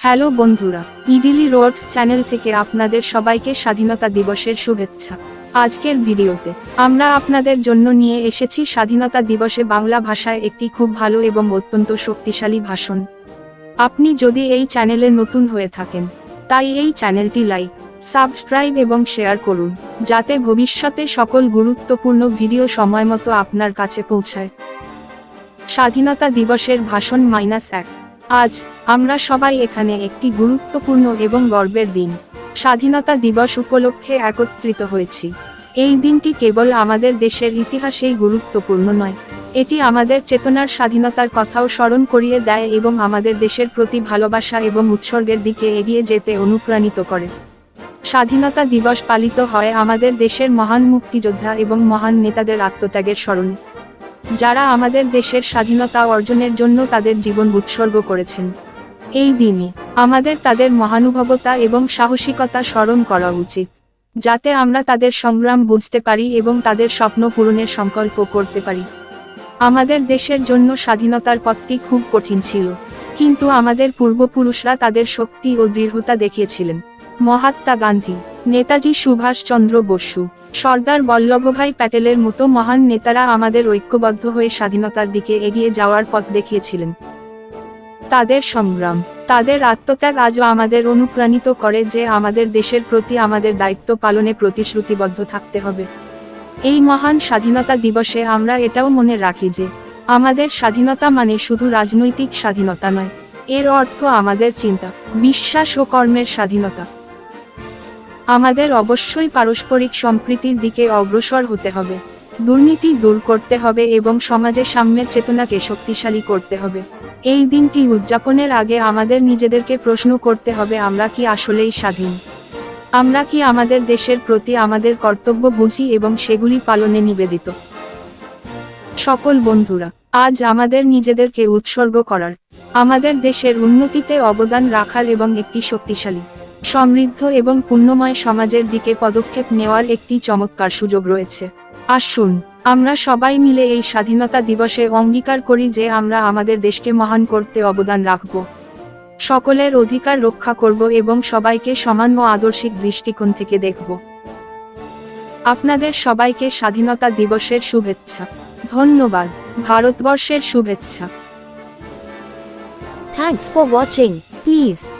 Hello বন্ধুরা, ইডিলি Rhodes channel থেকে আপনাদের সবাইকে স্বাধীনতা দিবসের শুভেচ্ছা। আজকের ভিডিওতে আমরা আপনাদের জন্য নিয়ে এসেছি স্বাধীনতা দিবসে বাংলা ভাষায় একটি খুব ভালো এবং অত্যন্ত শক্তিশালী ভাষণ। আপনি যদি এই চ্যানেলে নতুন হয়ে থাকেন, তাই এই চ্যানেলটি লাইক, সাবস্ক্রাইব এবং শেয়ার করুন, যাতে ভবিষ্যতে সকল গুরুত্বপূর্ণ ভিডিও সময়মতো আপনার কাছে পৌঁছায়। স্বাধীনতা দিবসের ভাষণ মাইনাস এক। আজ, আমরা সবাই এখানে একটি গুরুত্বপূর্ণ এবং গর্বের দিন। স্বাধীনতা দিবস উপলক্ষে একত্রিত হয়েছি। এই দিনটি কেবল আমাদের দেশের ইতিহাসেই গুরুত্বপূর্ণ নয়। এটি আমাদের চেতনার স্বাধীনতার কথাও স্মরণ করিয়ে দেয় এবং আমাদের দেশের প্রতি ভালোবাসা এবং উৎসর্গের দিকে এগিয়ে যেতে অনুপ্রাণিত করে। স্বাধীনতা দিবস পালিত হয় আমাদের দেশের মহান মুক্তিযোদ্ধা এবং মহান নেতাদের আত্মত্যাগের স্মরণে। যারা আমাদের দেশের স্বাধীনতা অর্জনের জন্য তাদের জীবন উৎসর্গ করেছেন। এই দিনে আমাদের তাদের মহানুভবতা এবং সাহসিকতা স্মরণ করা উচিত, যাতে আমরা তাদের সংগ্রাম বুঝতে পারি এবং তাদের স্বপ্ন পূরণের সংকল্প করতে পারি। আমাদের দেশের জন্য স্বাধীনতার পথটি খুব কঠিন ছিল, কিন্তু আমাদের পূর্বপুরুষরা তাদের শক্তি ও দৃঢ়তা দেখিয়েছিলেন। মহাত্মা গান্ধী নেতাজি সুভাষচন্দ্র বসু। সর্দার বল্লভভাই প্যাটেলের মতো মহান নেতারা আমাদের ঐক্যবদ্ধ হয়ে স্বাধীনতার দিকে এগিয়ে যাওয়ার পথ দেখিয়েছিলেন। তাদের সংগ্রাম, তাদের আত্মত্যাগ আজও আমাদের অনুপ্রাণিত করে যে আমাদের দেশের প্রতি আমাদের দায়িত্ব পালনে প্রতিশ্রুতিবদ্ধ থাকতে হবে। এই মহান স্বাধীনতা দিবসে আমরা এটাও মনে রাখি যে, আমাদের স্বাধীনতা মানে শুধু রাজনৈতিক স্বাধীনতা নয়। এর অর্থ আমাদের চিন্তা, বিশ্বাস ও কর্মের স্বাধীনতা। আমাদের অবশ্যই পারস্পরিক সম্প্রীতির দিকে অগ্রসর হতে হবে। দুর্নীতি দূর করতে হবে এবং সমাজে সাম্যের চেতনাকে শক্তিশালী করতে হবে। এই দিনটি উদযাপনের আগে আমাদের নিজেদেরকে প্রশ্ন করতে হবে, আমরা কি আসলেই স্বাধীন? আমরা কি আমাদের দেশের প্রতি আমাদের কর্তব্য বুঝি এবং সেগুলি পালনে নিবেদিত? সকল বন্ধুরা, আজ আমাদের নিজেদেরকে উৎসর্গ করার, আমাদের দেশের উন্নতিতে অবদান রাখার এবং একটি শক্তিশালী সমৃদ্ধ এবং পুণ্যময় সমাজের দিকে পদক্ষেপ নেওয়ার একটি চমৎকার সুযোগ রয়েছে। আসুন আমরা সবাই মিলে এই স্বাধীনতা দিবসে অঙ্গীকার করি যে আমরা আমাদের দেশকে মহান করতে অবদান রাখব। সকলের অধিকার রক্ষা করব এবং সবাইকে সমান ও আদর্শিক দৃষ্টিকোণ থেকে দেখব। আপনাদের সবাইকে স্বাধীনতা দিবসের শুভেচ্ছা। ধন্যবাদ। ভারতবর্ষের শুভেচ্ছা। Thanks for watching Please